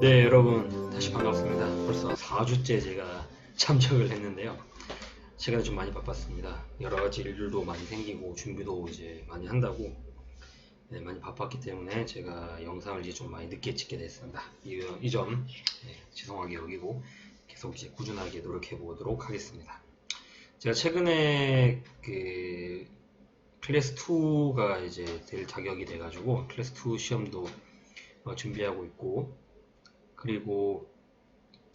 네 여러분 다시 반갑습니다. 벌써 4주째 제가 참석을 했는데요. 시간이 좀 많이 바빴습니다. 여러 가지 일들도 많이 생기고 준비도 이제 많이 한다고 네, 많이 바빴기 때문에 제가 영상을 이제 좀 많이 늦게 찍게 됐습니다. 이점 네, 죄송하게 여기고 계속 이제 꾸준하게 노력해 보도록 하겠습니다. 제가 최근에 그 클래스 2가 이제 될 자격이 돼가지고 클래스 2 시험도 어, 준비하고 있고 그리고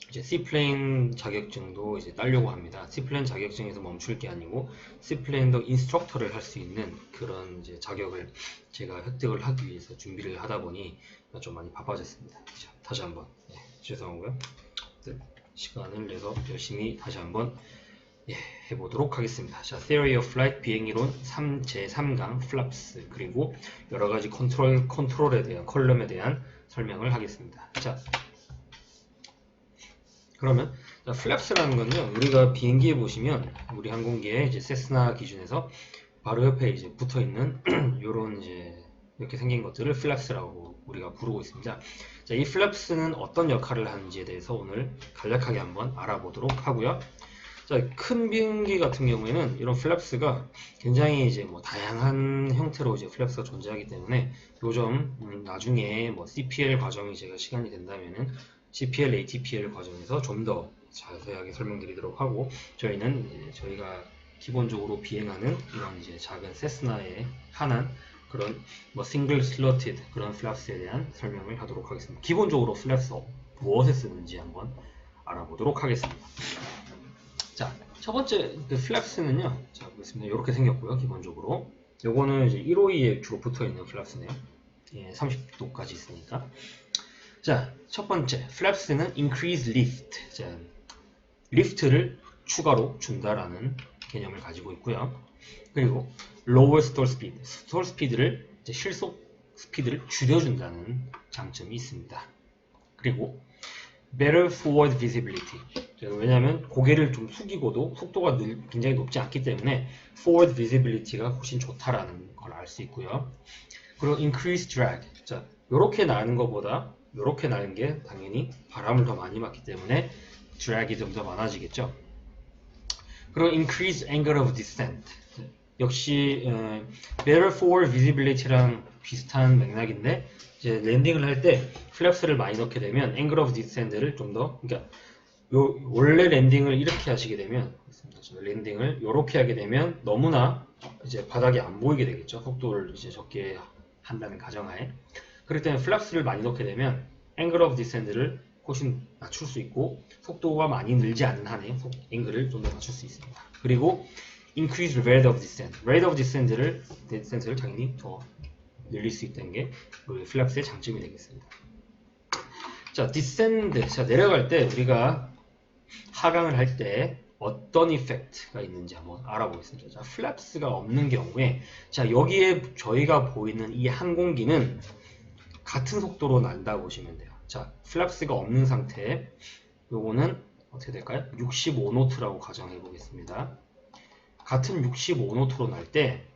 이제 C플레인 자격증도 이제 따려고 합니다. C플레인 자격증에서 멈출 게 아니고 C플레인도 인스트럭터를 할 수 있는 그런 이제 자격을 제가 획득을 하기 위해서 준비를 하다 보니 좀 많이 바빠졌습니다. 자, 다시 한번 예, 죄송하고요. 네, 시간을 내서 열심히 다시 한번 예, 해보도록 하겠습니다. 자, Theory of Flight 비행이론 3, 제3강 플랍스 그리고 여러 가지 컨트롤 컨트롤에 대한 컬럼에 대한 설명을 하겠습니다. 자, 그러면 자, 플랩스라는 건요. 우리가 비행기에 보시면 우리 항공기에 이제 세스나 기준에서 바로 옆에 이제 붙어 있는 요런 이제 이렇게 생긴 것들을 플랩스라고 우리가 부르고 있습니다. 자, 이 플랩스는 어떤 역할을 하는지에 대해서 오늘 간략하게 한번 알아보도록 하고요. 자, 큰 비행기 같은 경우에는 이런 플랩스가 굉장히 이제 뭐 다양한 형태로 이제 플랩스가 존재하기 때문에 요점 음, 나중에 뭐 CPL 과정이 제가 시간이 된다면은 CPL, ATPL 과정에서 좀 더 자세하게 설명드리도록 하고 저희는 저희가 기본적으로 비행하는 이런 이제 작은 세스나에 한한 그런 뭐 싱글 슬러티드 그런 플랩스에 대한 설명을 하도록 하겠습니다. 기본적으로 플랩스 무엇에 쓰는지 한번 알아보도록 하겠습니다. 자, 첫 번째 그 플랩스는요. 자, 보겠습니다. 이렇게 생겼고요. 기본적으로. 요거는 이제 152에 주로 붙어 있는 플랩스네요. 예, 30도까지 있으니까. 자, 첫 번째, 플랩스는 increase lift. 자, 리프트를 추가로 준다라는 개념을 가지고 있고요. 그리고 lower stall speed, 스피드를 이제 실속 스피드를 줄여준다는 장점이 있습니다. 그리고 better forward visibility. 왜냐하면 고개를 좀 숙이고도 속도가 늘- 굉장히 높지 않기 때문에 forward visibility가 훨씬 좋다라는 걸 알 수 있고요. 그리고 increase drag. 자, 이렇게 나는 것보다 이렇게 나는 게 당연히 바람을 더 많이 맞기 때문에 drag이 좀 더 많아지겠죠. 그리고 increase angle of descent. 역시 어, better forward visibility랑 비슷한 맥락인데 이제 랜딩을 할 때 플랩스를 많이 넣게 되면 angle of descent를 좀 더 그러니까 요 원래 랜딩을 이렇게 하시게 되면 랜딩을 이렇게 하게 되면 너무나 이제 바닥이 안 보이게 되겠죠. 속도를 이제 적게 한다는 가정하에. 그렇기 때문에 플랍스를 많이 넣게 되면 angle of descent를 훨씬 낮출 수 있고 속도가 많이 늘지 않는 한에 속- 앵글을 좀 더 낮출 수 있습니다. 그리고 increase rate of descent, rate of descent를 descent를 당연히 더 늘릴 수 있다는 게 우리 플랍스의 장점이 되겠습니다. 자, descend, 자 내려갈 때 우리가 하강을 할 때 어떤 이펙트가 있는지 한번 알아보겠습니다. 자, 플랩스가 없는 경우에 자 여기에 저희가 보이는 이 항공기는 같은 속도로 난다 보시면 돼요. 자, 플랩스가 없는 상태에 요거는 어떻게 될까요? 65노트라고 가정해 보겠습니다. 같은 65노트로 날때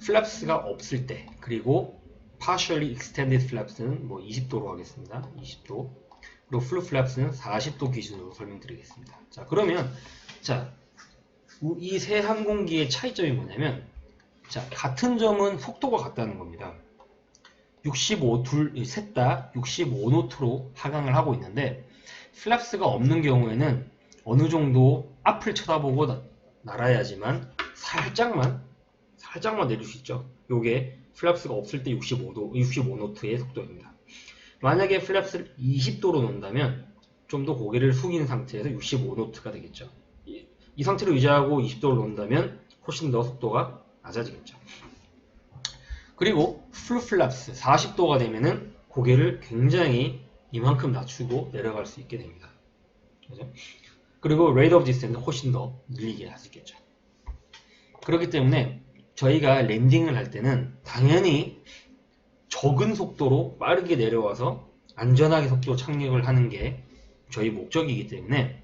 플랩스가 없을 때 그리고 partially extended flaps는 뭐 20도로 하겠습니다. 20도. 그리고 full flaps는 40도 기준으로 설명드리겠습니다. 자, 그러면 자, 이 세 항공기의 차이점이 뭐냐면 자, 같은 점은 속도가 같다는 겁니다. 65, 둘, 셋 다 65노트로 하강을 하고 있는데 플랩스가 없는 경우에는 어느 정도 앞을 쳐다보고 나- 날아야지만 살짝만 살짝만 내릴 수 있죠. 요게 플랩스가 없을 때 65도, 65노트의 속도입니다. 만약에 플랩스를 20도로 놓는다면 좀 더 고개를 숙인 상태에서 65노트가 되겠죠. 이, 이 상태로 유지하고 20도로 놓는다면 훨씬 더 속도가 낮아지겠죠. 그리고 풀 플랩스 40도가 되면은 고개를 굉장히 이만큼 낮추고 내려갈 수 있게 됩니다. 그죠? 그리고 rate of descent 훨씬 더 늘리게 할 수 있겠죠. 그렇기 때문에 저희가 랜딩을 할 때는 당연히 적은 속도로 빠르게 내려와서 안전하게 속도 착륙을 하는 게 저희 목적이기 때문에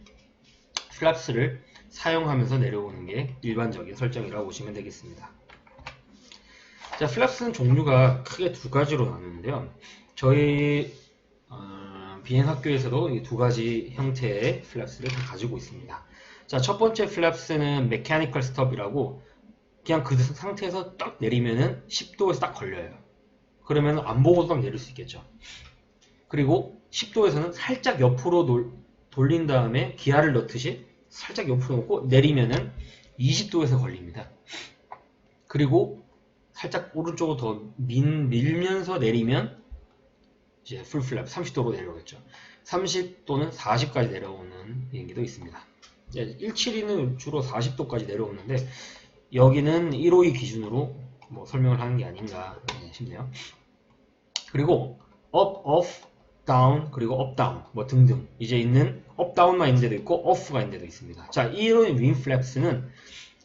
플랩스를 사용하면서 내려오는 게 일반적인 설정이라고 보시면 되겠습니다. 자, 플랩스는 종류가 크게 두 가지로 나누는데요. 저희 어, 비행 학교에서도 이 두 가지 형태의 플랩스를 다 가지고 있습니다. 자, 첫 번째 플랩스는 메카니컬 스톱이라고 그냥 그 상태에서 딱 내리면은 10도에서 딱 걸려요. 그러면 안 보고도 딱 내릴 수 있겠죠. 그리고 10도에서는 살짝 옆으로 돌, 돌린 다음에 기아를 넣듯이 살짝 옆으로 놓고 내리면은 20도에서 걸립니다. 그리고 살짝 오른쪽으로 더 민, 밀면서 내리면 이제 풀플랩 30도로 내려오겠죠. 30도는 40까지 내려오는 비행기도 있습니다. 172는 주로 40도까지 내려오는데 여기는 152 기준으로 뭐 설명을 하는 게 아닌가 네, 싶네요. 그리고 up, off, down, 그리고 up, down 뭐 등등 이제 있는 down만 있는 데도 있고 off가 있는 데도 있습니다. 자, 이런 윙 플랩스는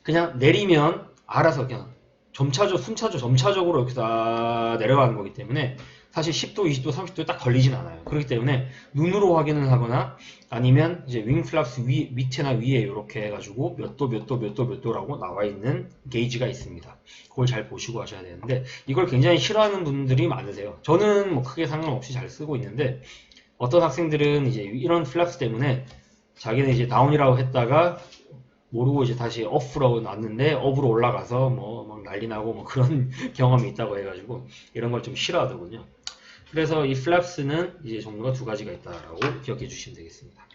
그냥 내리면 알아서 그냥 점차적, 순차적, 점차적으로 이렇게 다 내려가는 거기 때문에 사실 10도, 20도, 30도에 딱 걸리진 않아요. 그렇기 때문에 눈으로 확인을 하거나 아니면 이제 윙 플랍스 위, 밑에나 위에 이렇게 해가지고 몇 도, 몇 도, 몇 도, 몇 도라고 나와 있는 게이지가 있습니다. 그걸 잘 보시고 하셔야 되는데 이걸 굉장히 싫어하는 분들이 많으세요. 저는 뭐 크게 상관없이 잘 쓰고 있는데 어떤 학생들은 이제 이런 플랍스 때문에 자기는 이제 다운이라고 했다가 모르고 이제 다시 업으로 놨는데 업으로 올라가서 뭐 막 난리 나고 뭐 그런 경험이 있다고 해가지고 이런 걸 좀 싫어하더군요. 그래서 이 플랩스는 이제 종류가 두 가지가 있다라고 기억해 주시면 되겠습니다.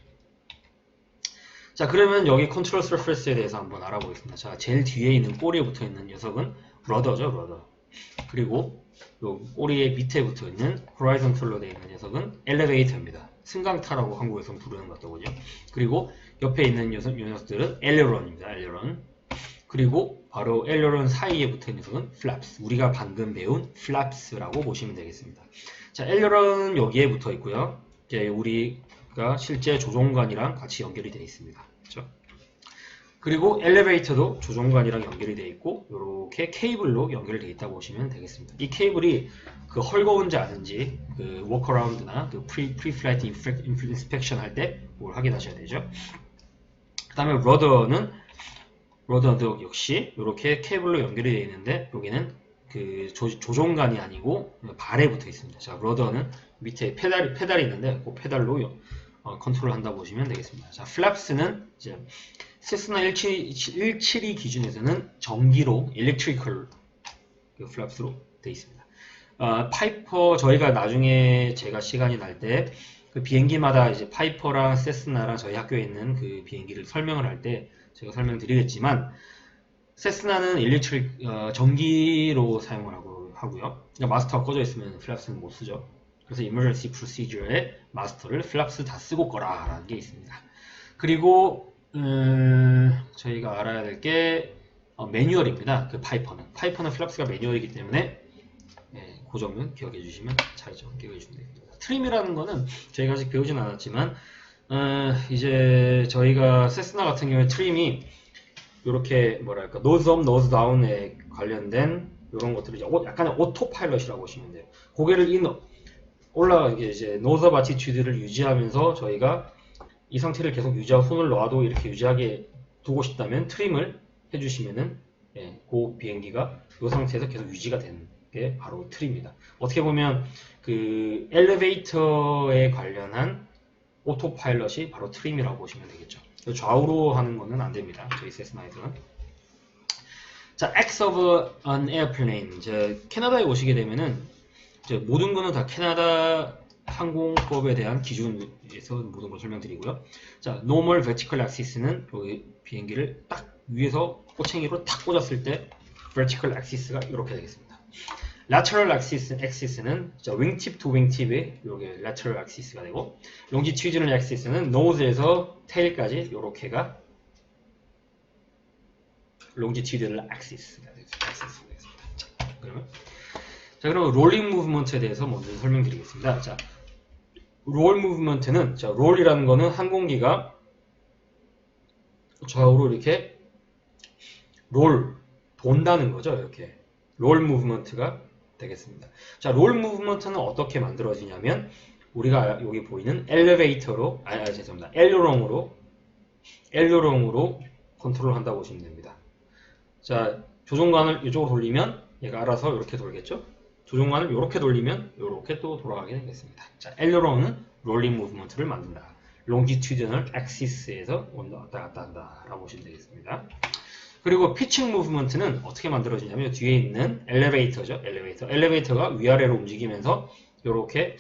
자 그러면 여기 컨트롤 서페스에 대해서 한번 알아보겠습니다. 자 제일 뒤에 있는 꼬리에 붙어 있는 녀석은 러더죠 러더. 그리고 요 꼬리의 밑에 붙어 있는 호라이즌털로 되어 있는 녀석은 엘리베이터입니다. 승강타라고 한국에서는 부르는 것 같더군요. 그리고 옆에 있는 녀석, 요 녀석들은 엘레론입니다. 엘레론. 그리고 바로 엘레론 사이에 붙어 있는 녀석은 플랩스. 우리가 방금 배운 플랩스라고 보시면 되겠습니다. 자, 엘레론은 여기에 붙어 있고요. 이제 우리가 실제 조종관이랑 같이 연결이 되어 있습니다. 그렇죠? 그리고 엘리베이터도 조종관이랑 연결이 되어 있고 이렇게 케이블로 연결이 되어 있다고 보시면 되겠습니다. 이 케이블이 그 헐거운지 아닌지 그 워커라운드나 그 프리 프리 플라이트 인스펙션 할 때 뭘 확인하셔야 되죠. 그다음에 러더는 러더도 역시 이렇게 케이블로 연결이 되어 있는데 여기는 그 조, 조종관이 아니고 발에 붙어 있습니다. 자, 러더는 밑에 페달이 페달이 있는데 그 페달로 어, 컨트롤 한다 보시면 되겠습니다. 자, 플랩스는 이제 세스나 172 기준에서는 전기로 일렉트리컬 그 플랩스로 되어 있습니다. 어, 파이퍼 저희가 나중에 제가 시간이 날 때 그 비행기마다 이제 파이퍼랑 세스나랑 저희 학교에 있는 그 비행기를 설명을 할 때 제가 설명드리겠지만 세스나는 일렉트릭 어, 전기로 사용을 하고 하고요. 그러니까 마스터가 꺼져 있으면 플랩스는 못 쓰죠. 그래서 emergency procedure에 마스터를 플랩스 다 쓰고 거라라는 게 있습니다. 그리고 음, 저희가 알아야 될게 어, 매뉴얼입니다. 그 파이퍼는 파이퍼는 플랩스가 매뉴얼이기 때문에 예, 그 점은 기억해 주시면 잘 기억해 주시면 됩니다. 트림이라는 거는 저희가 아직 배우진 않았지만 어, 이제 저희가 세스나 같은 경우에 트림이 이렇게 뭐랄까 노즈 업 노즈 다운에 관련된 이런 것들을 이제 오- 약간의 오토파일럿이라고 보시면 돼요. 고개를 인 올라가 이제 노즈업 아티튜드를 유지하면서 저희가 이 상태를 계속 유지하고 손을 놔도 이렇게 유지하게 두고 싶다면 트림을 해주시면은 예, 그 비행기가 이 상태에서 계속 유지가 되는 게 바로 트림입니다. 어떻게 보면 그 엘리베이터에 관련한 오토파일럿이 바로 트림이라고 보시면 되겠죠. 좌우로 하는 거는 안 됩니다. 저희 세스나에서는. 자, X of an airplane. 이제 캐나다에 오시게 되면은 모든 거는 다 캐나다 항공법에 대한 기준에서 모든 걸 설명드리고요. 자, normal vertical axis는 여기 비행기를 딱 위에서 꼬챙이로 탁 꽂았을 때 vertical axis가 이렇게 되겠습니다. lateral axis, axis는 자, wingtip to wingtip이 이게 lateral axis가 되고 longitudinal axis는 nose에서 tail까지 이렇게가 longitudinal axis가 되겠습니다. 자, 그러면 자, 그럼 롤링 무브먼트에 대해서 먼저 설명드리겠습니다. 자, 롤 무브먼트는 자, 롤이라는 거는 항공기가 좌우로 이렇게 롤 돈다는 거죠. 이렇게 롤 무브먼트가 되겠습니다. 자, 롤 무브먼트는 어떻게 만들어지냐면 우리가 여기 보이는 엘리베이터로 아, 아 죄송합니다. 엘로롱으로 엘로롱으로 컨트롤 한다고 보시면 됩니다. 자, 조종관을 이쪽으로 돌리면 얘가 알아서 이렇게 돌겠죠? 조종관을 이렇게 돌리면 이렇게 또 돌아가게 되겠습니다. 자, 엘러론은 롤링 무브먼트를 만든다. longitudinal axis에서 왔다 갔다 한다라고 보시면 되겠습니다. 그리고 피칭 무브먼트는 어떻게 만들어지냐면 뒤에 있는 엘리베이터죠. 엘리베이터. 엘리베이터가 위아래로 움직이면서 이렇게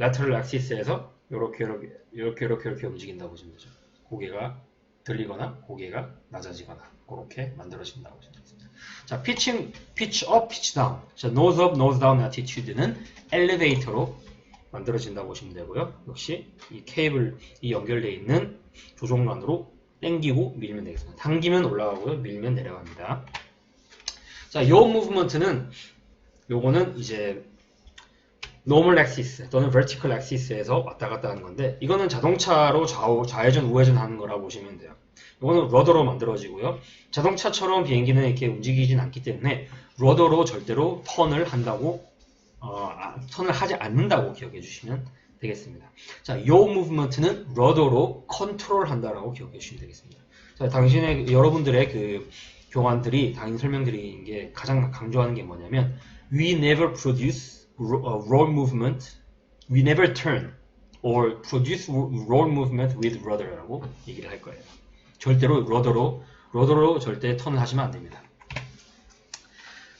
lateral axis에서 이렇게 이렇게 이렇게 이렇게 이렇게 움직인다 보시면 되죠. 고개가 들리거나 고개가 낮아지거나 그렇게 만들어진다고 보시면 되겠습니다. 자, 피칭, 피치 업, 피치 다운. 자, nose up, nose down attitude는 엘리베이터로 만들어진다고 보시면 되고요. 역시 이 케이블 이 연결되어 있는 조종관으로 당기고 밀면 되겠습니다. 당기면 올라가고요. 밀면 내려갑니다. 자, 요 무브먼트는 요거는 이제 normal axis 또는 vertical axis에서 왔다 갔다 하는 건데 이거는 자동차로 좌우, 좌회전 우회전 하는 거라 보시면 돼요. 이거는 러더로 만들어지고요. 자동차처럼 비행기는 이렇게 움직이진 않기 때문에 러더로 절대로 턴을 한다고 어, 아, 턴을 하지 않는다고 기억해 주시면 되겠습니다. 자, 요 무브먼트는 러더로 컨트롤 한다라고 기억해 주시면 되겠습니다. 자, 당신의 여러분들의 그 교관들이 당연히 설명드린 게 가장 강조하는 게 뭐냐면 we never produce ro- roll movement, we never turn or produce ro- roll movement with rudder라고 얘기를 할 거예요. 절대로 러더로 러더로 절대 턴을 하시면 안 됩니다.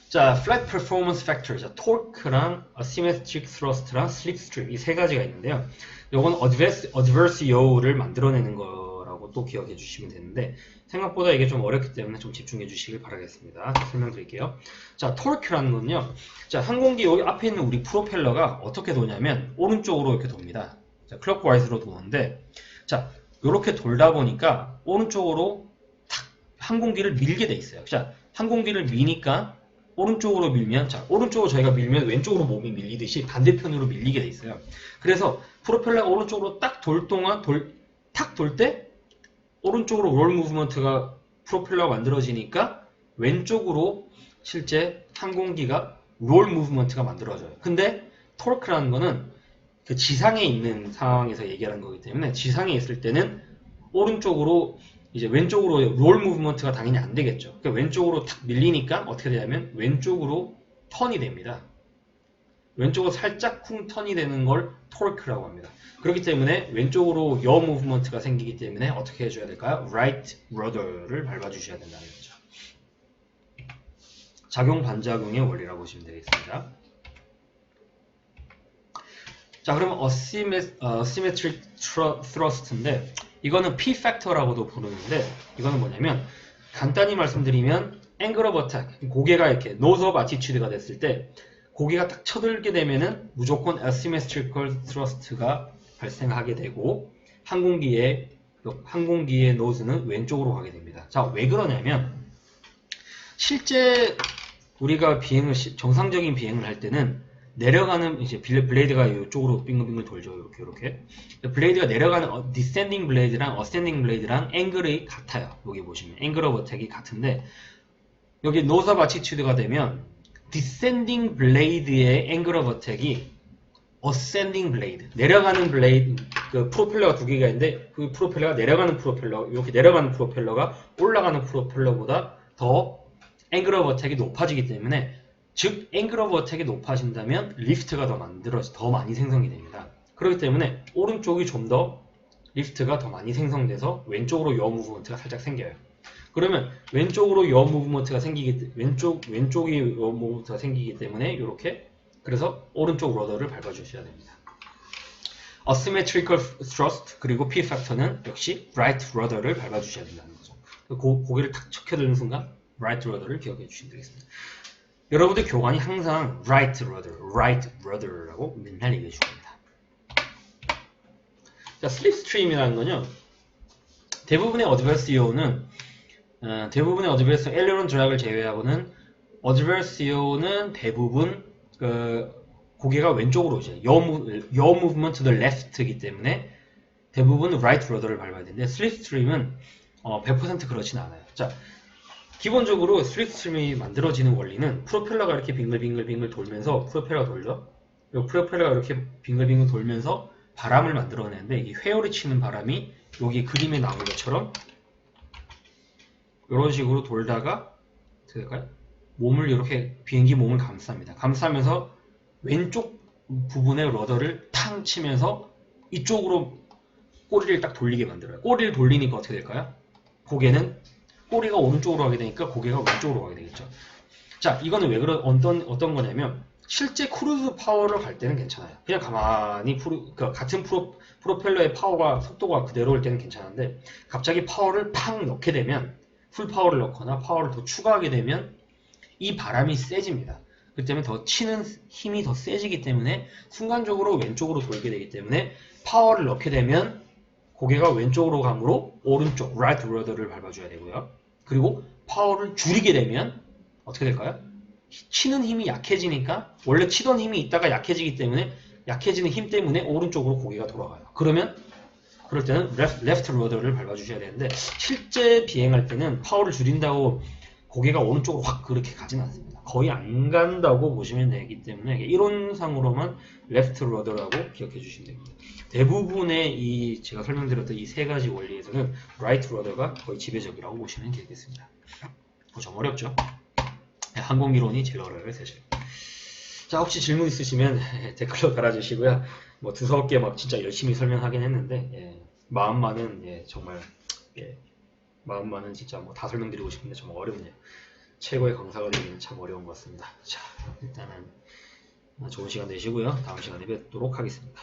자, flat performance factor, 자, 토크랑 asymmetric thrust랑 slipstream 이 세 가지가 있는데요. 요건 adverse, adverse yaw를 만들어내는 거라고 또 기억해 주시면 되는데 생각보다 이게 좀 어렵기 때문에 좀 집중해 주시길 바라겠습니다. 설명드릴게요. 자, 토크라는 건요. 자, 항공기 여기 앞에 있는 우리 프로펠러가 어떻게 도냐면 오른쪽으로 이렇게 돕니다. 자, 클럭와이즈로 도는데 자, 이렇게 돌다 보니까 오른쪽으로 탁 항공기를 밀게 돼 있어요. 자, 항공기를 미니까 오른쪽으로 밀면 자 오른쪽으로 저희가 밀면 왼쪽으로 몸이 밀리듯이 반대편으로 밀리게 돼 있어요. 그래서 프로펠러가 오른쪽으로 딱 돌 동안 돌 탁 돌 때 오른쪽으로 롤 무브먼트가 프로펠러가 만들어지니까 왼쪽으로 실제 항공기가 롤 무브먼트가 만들어져요. 근데 토르크라는 거는 그 지상에 있는 상황에서 얘기하는 거기 때문에 지상에 있을 때는 오른쪽으로 이제 왼쪽으로 롤 무브먼트가 당연히 안 되겠죠. 그러니까 왼쪽으로 탁 밀리니까 어떻게 되냐면 왼쪽으로 턴이 됩니다. 왼쪽으로 살짝 쿵 턴이 되는 걸 토르크라고 합니다. 그렇기 때문에 왼쪽으로 여 무브먼트가 생기기 때문에 어떻게 해줘야 될까요? right rudder를 밟아주셔야 된다는 거죠. 작용 반작용의 원리라고 보시면 되겠습니다. 자, 그러면 어, asymmetric thr- thrust인데 이거는 P 팩터라고도 부르는데 이거는 뭐냐면 간단히 말씀드리면 angle of attack 고개가 이렇게 nose up attitude가 됐을 때 고개가 딱 쳐들게 되면은 무조건 asymmetrical thrust가 발생하게 되고 항공기의 항공기의 노즈는 왼쪽으로 가게 됩니다. 자, 왜 그러냐면 실제 우리가 비행을 시- 정상적인 비행을 할 때는 내려가는 이제 빌- 블레이드가 이쪽으로 빙글빙글 돌죠. 이렇게 이렇게. 블레이드가 내려가는 어, 디센딩 블레이드랑 어센딩 블레이드랑 앵글이 같아요. 여기 보시면 앵글 오브 어택이 같은데 여기 노사 바치튜드가 되면 디센딩 블레이드의 앵글 오브 어택이 어센딩 블레이드 내려가는 블레이드 그 프로펠러가 두 개가 있는데 그 프로펠러가 내려가는 프로펠러 이렇게 내려가는 프로펠러가 올라가는 프로펠러보다 더 앵글 오브 어택이 높아지기 때문에 즉 앵글 오브 어택이 높아진다면 리프트가 더 만들어 더 많이 생성이 됩니다. 그렇기 때문에 오른쪽이 좀 더 리프트가 더 많이 생성돼서 왼쪽으로 여 무브먼트가 살짝 생겨요. 그러면 왼쪽으로 여 무브먼트가 생기기 때- 왼쪽 왼쪽이 여 무브먼트가 생기기 때문에 이렇게 그래서 오른쪽 러더를 밟아 주셔야 됩니다. asymmetrical thrust 그리고 P 팩터는 역시 right rudder를 밟아 주셔야 된다는 거죠. 고, 고개를 탁 척혀드는 순간 right rudder를 기억해 주시면 되겠습니다. 여러분들 교관이 항상 right rudder, right rudder라고 맨날 얘기해 줍니다. 자, slipstream이라는 건요. 대부분의 어드버스 이오는 어, 대부분의 어드버스 엘레론 드락을 제외하고는 어드버스 이오는 대부분 그 고개가 왼쪽으로 이제 여 무브먼트 to the left이기 때문에 대부분 right rudder를 밟아야 되는데 slipstream은 어, 100% 그렇진 않아요. 자, 기본적으로 슬립스트림이 만들어지는 원리는 프로펠러가 이렇게 빙글빙글빙글 돌면서 프로펠러가 돌죠. 이 프로펠러가 이렇게 빙글빙글 돌면서 바람을 만들어내는데 이 회오리 치는 바람이 여기 그림에 나온 것처럼 이런 식으로 돌다가 어떻게 될까요? 몸을 이렇게 비행기 몸을 감쌉니다. 감싸면서 왼쪽 부분의 러더를 탕 치면서 이쪽으로 꼬리를 딱 돌리게 만들어요. 꼬리를 돌리니까 어떻게 될까요? 고개는 꼬리가 오른쪽으로 가게 되니까 고개가 왼쪽으로 가게 되겠죠. 자, 이거는 왜 그런 어떤 어떤 거냐면 실제 크루즈 파워를 갈 때는 괜찮아요. 그냥 가만히 프로, 그 같은 프로, 프로펠러의 파워가 속도가 그대로일 때는 괜찮은데 갑자기 파워를 팍 넣게 되면 풀 파워를 넣거나 파워를 더 추가하게 되면 이 바람이 세집니다. 그 때문에 더 치는 힘이 더 세지기 때문에 순간적으로 왼쪽으로 돌게 되기 때문에 파워를 넣게 되면 고개가 왼쪽으로 가므로 오른쪽 right rudder를 밟아줘야 되고요. 그리고 파워를 줄이게 되면 어떻게 될까요? 치는 힘이 약해지니까 원래 치던 힘이 있다가 약해지기 때문에 약해지는 힘 때문에 오른쪽으로 고개가 돌아가요. 그러면 그럴 때는 left, left rudder를 밟아주셔야 되는데 실제 비행할 때는 파워를 줄인다고 고개가 오른쪽으로 확 그렇게 가진 않습니다. 거의 안 간다고 보시면 되기 때문에 이론상으로만 left rudder라고 기억해 주시면 됩니다. 대부분의 이 제가 설명드렸던 이 세 가지 원리에서는 right rudder가 거의 지배적이라고 보시면 되겠습니다. 어, 좀 어렵죠? 네, 항공기론이 제일 어려워요, 사실. 자, 혹시 질문 있으시면 댓글로 달아주시고요. 뭐 두서없게 막 진짜 열심히 설명하긴 했는데 예, 마음만은 예, 정말 예, 마음만은 진짜 뭐 다 설명드리고 싶은데 정말 어렵네요. 최고의 강사가 되기는 참 어려운 것 같습니다. 자, 일단은 좋은 시간 되시고요. 다음 시간에 뵙도록 하겠습니다.